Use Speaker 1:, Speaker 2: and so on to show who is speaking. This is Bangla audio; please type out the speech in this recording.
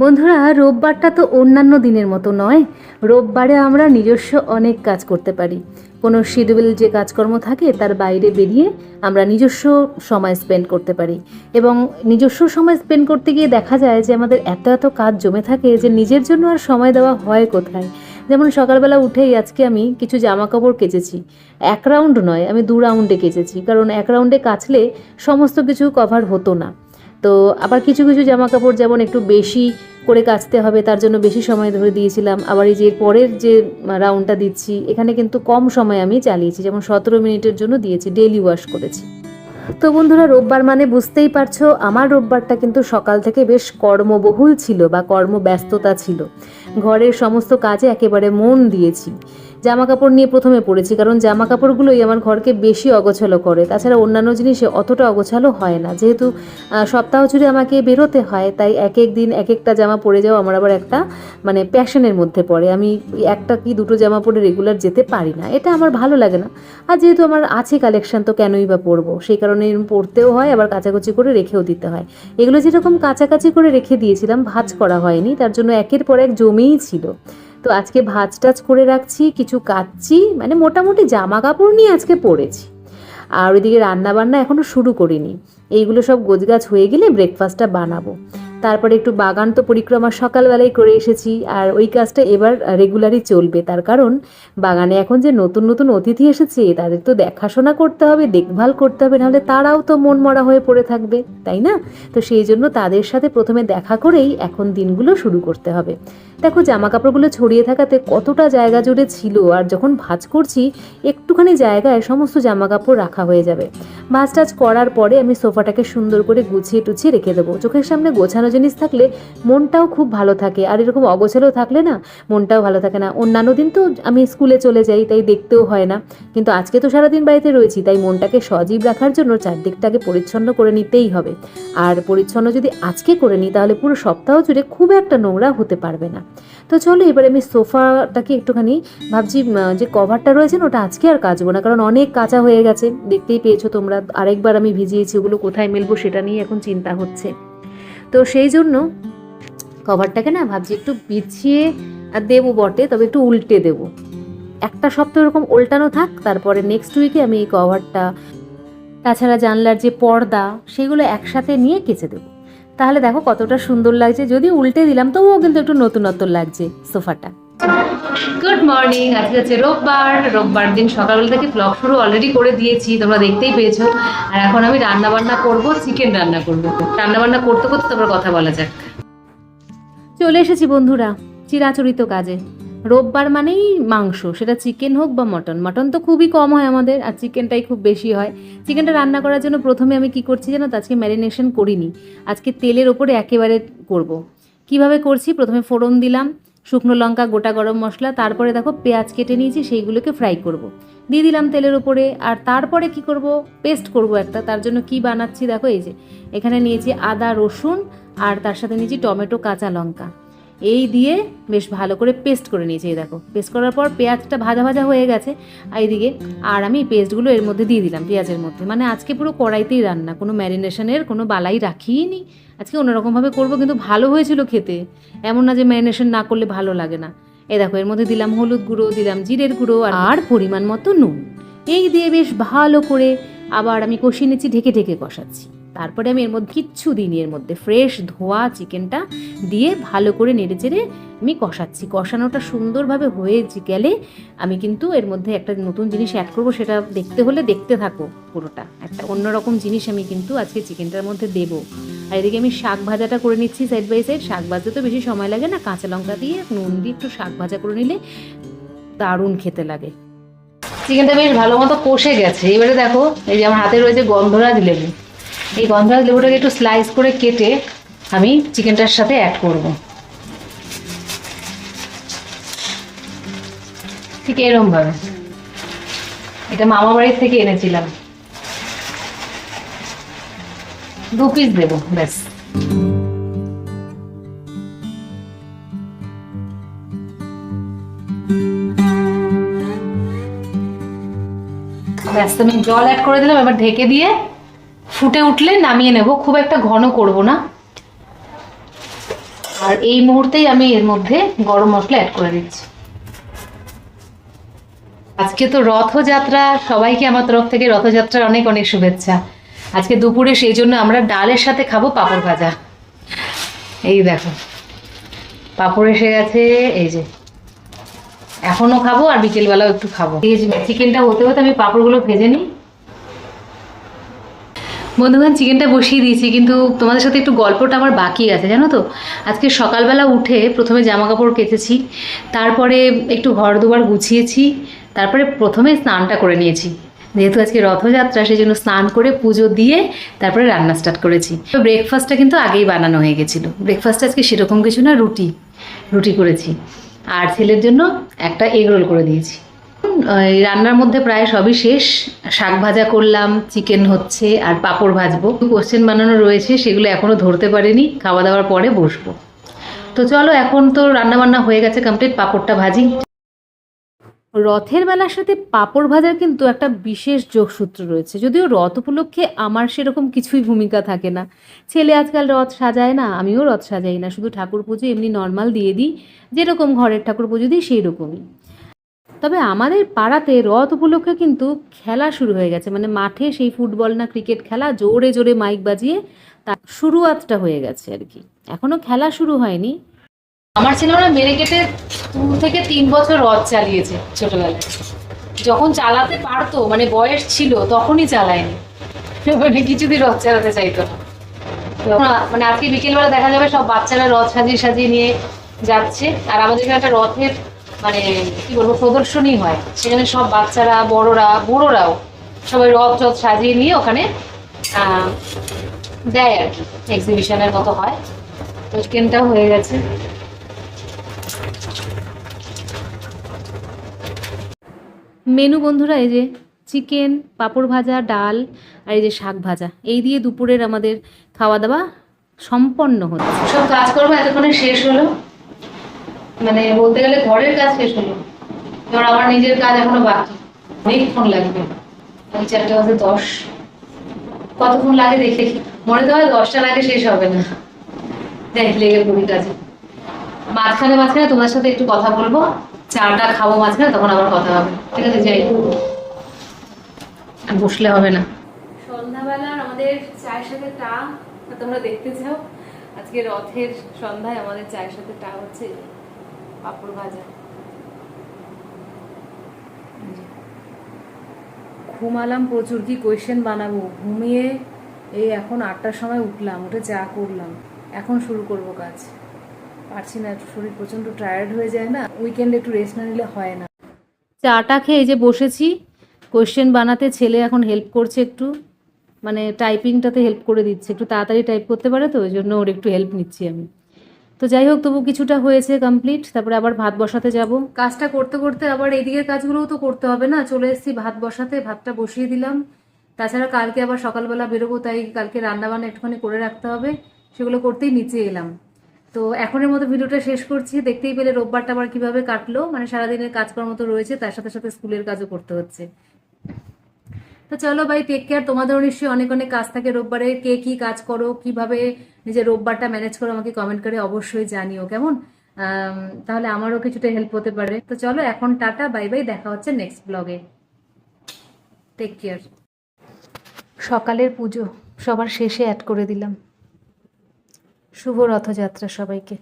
Speaker 1: বন্ধুরা, রোববারটা তো অন্যান্য দিনের মতো নয়। রোববারে আমরা নিজস্ব অনেক কাজ করতে পারি। কোনো শিডিউল যে কাজকর্ম থাকে, তার বাইরে বেরিয়ে আমরা নিজস্ব সময় স্পেন্ড করতে পারি। এবং নিজস্ব সময় স্পেন্ড করতে গিয়ে দেখা যায় যে, আমাদের এত এত কাজ জমে থাকে যে, নিজের জন্য আর সময় দেওয়া হয় কোথায়? যেমন সকালবেলা উঠেই আজকে আমি কিছু জামা কাপড় কেচেছি। এক রাউন্ড নয়, আমি দু রাউন্ডে কেচেছি। কারণ এক রাউন্ডে কাচলে সমস্ত কিছু কভার হতো না। তো আবার কিছু কিছু জামা কাপড় যেমন একটু বেশি করে কাচতে হবে, তার জন্য বেশি সময় ধরে দিয়েছিলাম। আবার এই যে পরের যে রাউন্ডটা দিচ্ছি, এখানে কিন্তু কম সময় আমি চালিয়েছি, যেমন সতেরো মিনিটের জন্য দিয়েছি ডেলি ওয়াশ করেছি। তো বন্ধুরা, রোববার মানে বুঝতেই পারছ, আমার রোববারটা কিন্তু সকাল থেকে বেশ কর্মবহুল ছিল বা কর্মব্যস্ততা ছিল। ঘরের সমস্ত কাজে একেবারে মন দিয়েছি। জামা কাপড় নিয়ে প্রথমে পড়েছি, কারণ জামা কাপড়গুলোই আমার ঘরকে বেশি অগোছালো করে। তাছাড়া অন্যান্য জিনিসে অতটা অগোছালো হয় না। যেহেতু সপ্তাহ জুড়ে আমাকে বেরোতে হয়, তাই এক এক দিন এক একটা জামা পরে যাওয়া আমার আবার একটা মানে প্যাশনের মধ্যে পড়ে। আমি একটা কি দুটো জামা পরে রেগুলার যেতে পারি না। এটা আমার ভালো লাগে না। আর যেহেতু আমার আছে কালেকশন, তো কেনই বা পরবো? সেই কারণে পরতেও হয়, আবার কাচাকুচি করে রেখেও দিতে হয়। এগুলো যেরকম কাচাকাচি করে রেখে দিয়েছিলাম, ভাজ করা হয়নি। তার জন্য একের পর এক জমেই ছিল। তো আজকে ভাজ টাজ করে রাখছি, কিছু কাচ্ছি মানে মোটামুটি জামা কাপড় নিয়ে আজকে পরেছি আর ওইদিকে রান্নাবান্না এখনও শুরু করিনি। এইগুলো সব গোজগাছ হয়ে গেলে ব্রেকফাস্টটা বানাবো। তারপরে একটু বাগান তো পরিক্রমা সকালবেলায় করে এসেছি, আর ওই কাজটা এবার রেগুলারই চলবে। তার কারণ, বাগানে এখন যে নতুন নতুন অতিথি এসেছে, তাদের তো দেখাশোনা করতে হবে, দেখভাল করতে হবে, নাহলে তারাও তো মন মরা হয়ে পড়ে থাকবে, তাই না? তো সেই জন্য তাদের সাথে প্রথমে দেখা করেই এখন দিনগুলো শুরু করতে হবে। দেখো জামা কাপড়গুলো ছড়িয়ে থাকাতে কতটা জায়গা জুড়ে ছিল, আর যখন ভাঁজ করছি, একটুখানি জায়গায় সমস্ত জামা কাপড় রাখা হয়ে যাবে। ভাঁজ টাজ করার পরে আমি সোফাটাকে সুন্দর করে গুছিয়ে টুছিয়ে রেখে দেবো। চোখের সামনে গোছানো জিনিস থাকলে মনটাও খুব ভালো থাকে। আর এরকম অগোছালো থাকলে না, মনটাও ভালো থাকে না। অন্যান্য দিন তো আমি স্কুলে চলে যাই, তাই দেখতেও হয় না। কিন্তু আজকে তো সারাদিন বাড়িতে রয়েছি, তাই মনটাকে সজীব রাখার জন্য চারদিকটাকে পরিচ্ছন্ন করে নিতেই হবে। আর পরিচ্ছন্ন যদি আজকে করে নিই, তাহলে পুরো সপ্তাহ জুড়ে খুব একটা নোংরা হতে পারবে না। তো চলো, এবারে আমি সোফাটাকে একটুখানি ভাবছি যে কভারটা রয়েছে না, ওটা আজকে আর কাচবো না, কারণ অনেক কাঁচা হয়ে গেছে। দেখতেই পেয়েছ তোমরা, আরেকবার আমি ভিজিয়েছি, ওগুলো কোথায় মেলবো সেটা নিয়ে এখন চিন্তা হচ্ছে। তো সেই জন্য কভারটাকে না ভাবছি একটু বিছিয়ে দেবো বটে, তবে একটু উল্টে দেবো। একটা সপ্তাহ এরকম উল্টানো থাক, তারপরে নেক্সট উইকে আমি এই কভারটা তাছাড়া জানলার যে পর্দা, সেগুলো একসাথে নিয়ে কেচে দেবো। তাহলে দেখো কতটা সুন্দর লাগছে, যদি উল্টে দিলাম, তবুও কিন্তু একটু নতুনত্ব লাগছে সোফাটা। গুড মর্নিং আজকে হচ্ছে রোববার রোববার দিন সকালবেলা থেকে ব্লগ শুরু অলরেডি করে দিয়েছি, তোমরা দেখতেই পেয়েছ। আর এখন আমি রান্না বান্না করব চিকেন রান্না করব। রান্না বান্না করতে করতে তারপর কথা বলা যাক। চলে এসেছি বন্ধুরা, চিরাচরিত কাজে। রোববার মানেই মাংস, সেটা চিকেন হোক বা মটন মটন তো খুবই কম হয় আমাদের, আর চিকেনটাই খুব বেশি হয়। চিকেনটা রান্না করার জন্য প্রথমে আমি কি করছি জানো তো, আজকে ম্যারিনেশন করিনি। আজকে তেলের ওপরে একেবারে করব। কীভাবে করছি? প্রথমে ফোড়ন দিলাম শুকনো লঙ্কা, গোটা গরম মশলা, তারপরে দেখো পেঁয়াজ কেটে নিয়েছি, সেইগুলোকে ফ্রাই করব। দিয়ে দিলাম তেলের উপরে, আর তারপরে কি করব পেস্ট করব একটা, তার জন্য কি বানাচ্ছি দেখো, এই যে, এখানে নিয়েছি আদা, রসুন, আর তার সাথে নিয়েছি টমেটো, কাঁচা লঙ্কা এই দিয়ে বেশ ভালো করে পেস্ট করে নিয়েছি এই দেখো। পেস্ট করার পর পেঁয়াজটা ভাজা ভাজা হয়ে গেছে। আর এইদিকে আর আমি পেস্টগুলো এর মধ্যে দিয়ে দিলাম পেঁয়াজের মধ্যে। মানে আজকে পুরো কড়াইতেই রান্না কোনো ম্যারিনেশনের কোনো বালাই রাখিই নি। আজকে অন্যরকমভাবে করব কিন্তু ভালো হয়েছিল খেতে। এমন না যে ম্যারিনেশন না করলে ভালো লাগে না। এ দেখো এর মধ্যে দিলাম হলুদ গুঁড়ো দিলাম জিরের গুঁড়ো আর পরিমাণ মতো নুন। এই দিয়ে বেশ ভালো করে আবার আমি কষিয়ে নিচ্ছি ঢেকে ঢেকে কষাচ্ছি। তারপরে আমি এর মধ্যে কিচ্ছু দিইনি, এর মধ্যে ফ্রেশ ধোয়া চিকেনটা দিয়ে ভালো করে নেড়ে চেড়ে আমি কষাচ্ছি। কষানোটা সুন্দরভাবে হয়ে গেলে আমি কিন্তু এর মধ্যে একটা নতুন জিনিস অ্যাড করব, সেটা দেখতে হলে দেখতে থাকো পুরোটা। একটা অন্যরকম জিনিস আমি কিন্তু আজকে চিকেনটার মধ্যে দেবো। আর এদিকে আমি শাক ভাজাটা করে নিচ্ছি সাইড বাই সাইড শাক ভাজতে তো বেশি সময় লাগে না, কাঁচা লঙ্কা দিয়ে নুন দিয়ে একটু শাক ভাজা করে নিলে দারুণ খেতে লাগে। চিকেনটা বেশ ভালো মতো কষে গেছে। এবারে দেখো, এই যে আমার হাতে রয়েছে গন্ধরাজ লেবু। এই গন্ধরাজ লেবুটাকে একটু স্লাইস করে কেটে আমি চিকেনটার সাথে অ্যাড করব। ঠিক এরকম ভাবে এটা মামা বাড়ির থেকে এনেছিলাম। দু পিস দেবো, ব্যাস। ব্যাস, আমি জল অ্যাড করে দিলাম, এবার ঢেকে দিয়ে ফুটে উঠলে নামিয়ে নেব, খুব একটা ঘন করব না। আর এই মুহূর্তেই আমি এর মধ্যে গরম মশলা অ্যাড করে দিচ্ছি। আজকে তো রথযাত্রা, সবাইকে আমার তরফ থেকে রথযাত্রার অনেক অনেক শুভেচ্ছা। আজকে দুপুরে সেই জন্য আমরা ডালের সাথে খাব পাঁপড় ভাজা। এই দেখো, পাঁপড় এসে গেছে, এই যে। এখনও খাব আর বিকেলবেলাও একটু খাব। এই যে চিকেনটা হতে হতে আমি পাঁপড়গুলো ভেজে নিই। বন্ধুগণ, চিকেনটা বসিয়ে দিয়েছি, কিন্তু তোমাদের সাথে একটু গল্পটা আমার বাকি আছে, জানো তো? আজকে সকালবেলা উঠে প্রথমে জামা কাপড় কেচেছি, তারপরে একটু ঘর দুয়ার গুছিয়েছি, তারপরে প্রথমে স্নানটা করে নিয়েছি। যেহেতু আজকে রথযাত্রা সেই জন্য স্নান করে পুজো দিয়ে তারপরে রান্না স্টার্ট করেছি। তো ব্রেকফাস্টটা কিন্তু আগেই বানানো হয়ে গেছিল। ব্রেকফাস্ট আজকে সেরকম কিছু না, রুটি। রুটি করেছি। আর ছেলের জন্য একটা এগ রোল করে দিয়েছি। রান্নার মধ্যে প্রায় সবই শেষ। শাক ভাজা করলাম চিকেন হচ্ছে, আর পাঁপড় ভাজবো। কোশ্চেন বানানো রয়েছে, সেগুলো এখনও ধরতে পারিনি। খাওয়া দাওয়ার পরে বসবো। তো চলো, এখন তো রান্না বান্না হয়ে গেছে কমপ্লিট পাঁপড়টা ভাজি। রথের বেলার সাথে পাঁপড় ভাজার কিন্তু একটা বিশেষ যোগসূত্র রয়েছে। যদিও রথ উপলক্ষে আমার সেরকম কিছুই ভূমিকা থাকে না। ছেলে আজকাল রথ সাজায় না, আমিও রথ সাজাই না। শুধু ঠাকুর পুজো এমনি নর্মাল দিয়ে দিই। যেরকম ঘরের ঠাকুর পুজো দিই সেই রকমই তবে আমাদের পাড়াতে রথ উপলক্ষে কিন্তু খেলা শুরু হয়ে গেছে। মানে মাঠে সেই ফুটবল না ক্রিকেট খেলা জোরে জোরে মাইক বাজিয়ে তার শুরুয়াতটা হয়ে গেছে আর কি। এখনও খেলা শুরু হয়নি। আমার ছেলেরা মেরে কেটে দু থেকে তিন বছর রথ চালিয়েছে ছোটবেলায়। যখন চালাতে পারতো মানে বয়স ছিল, তখনই চালায়নি। মানে কিছুদিন রথ চালাতে চাইতো না। মানে আজকে বিকেলবেলা দেখা যাবে সব বাচ্চারা রথ সাজিয়ে সাজিয়ে নিয়ে যাচ্ছে। আর আমাদের এখানে একটা রথের মানে কি বলব প্রদর্শনী হয়। সেখানে সব বাচ্চারা বড়রা বুড়োরাও সবাই রথ রথ সাজিয়ে নিয়ে ওখানে দেয় আর কি। এক্সিবিশনের মতো হয়। তো চিকেনটাও হয়ে গেছে। মেনু বন্ধুরা এই যে চিকেন পাঁপড় ভাজা ডাল আর এই যে শাক ভাজা এই দিয়ে দুপুরের আমাদের খাওয়া দাওয়া সম্পন্ন হচ্ছে। সব কাজকর্ম এতক্ষণে শেষ হলো। মানে বলতে গেলে ঘরের কাজ শেষ হলো। এবার আমার নিজের কাজ এখনও বাকি। অনেকক্ষণ লাগবে। ওই চারটে বাজে দশ। কতক্ষণ লাগে দেখে মনে তো হয় দশটার আগে শেষ হবে না। দেখ, লেগে পড়ি কাজে। মাঝখানে মাঝখানে তোমার সাথে একটু কথা বলব। চাটা খাব মাঝখানে, তখন আবার কথা হবে। ঠিক আছে, যাই। বসলে হবে না। সন্ধ্যাবেলার আমাদের চায়ের সাথে টা, তোমরা দেখতে চাও। আজকে রথের সন্ধ্যায় আমাদের চায়ের সাথে টা হচ্ছে পাপড় ভাজা। ঘুমালাম প্রচুর কি কোয়েশ্চেন বানাবো? ঘুমিয়ে এই এখন আটটার সময় উঠলাম উঠে চা করলাম। এখন শুরু করব কাজ। পারছি না শরীর প্রচণ্ড টায়ার্ড হয়ে যায় না উইকেন্ডে একটু রেস্ট না নিলে হয় না। চাটা খেয়ে এই যে বসেছি কোয়েশ্চেন বানাতে ছেলে এখন হেল্প করছে একটু মানে টাইপিংটাতে হেল্প করে দিচ্ছে একটু তাড়াতাড়ি টাইপ করতে পারে তো ওই জন্য ওর একটু হেল্প নিচ্ছি আমি। তো যাই হোক, তবু কিছুটা হয়েছে কমপ্লিট তারপরে আবার ভাত বসাতে যাব। কাজটা করতে করতে আবার এইদিকের কাজগুলোও তো করতে হবে না, চলে এসেছি ভাত বসাতে, ভাতটা বসিয়ে দিলাম। তাছাড়া কালকে আবার সকালবেলা বেরোবো, তাই কালকে রান্না বান্না একটুখানি করে রাখতে হবে, সেগুলো করতেই নিচে এলাম। তো এখনের মতো ভিডিওটা শেষ করছি, দেখতেই পেলে রোববারটা আবার কীভাবে কাটলো মানে সারাদিনের কাজকর্ম তো রয়েছে, তার সাথে সাথে স্কুলের কাজও করতে হচ্ছে। তো চলো ভাই টেক কেয়ার তোমাদেরও নিশ্চয়ই অনেক অনেক কাজ থাকে রোববারে। কে কি কাজ করো, কীভাবে নিজের রোববারটা ম্যানেজ করো আমাকে কমেন্ট করে অবশ্যই জানিও, কেমন? তাহলে আমারও কিছুটা হেল্প হতে পারে। তো চলো, এখন টাটা বাই বাই দেখা হচ্ছে নেক্সট ব্লগে টেক কেয়ার সকালের পুজো সবার শেষে অ্যাড করে দিলাম। শুভ রথযাত্রা সবাইকে।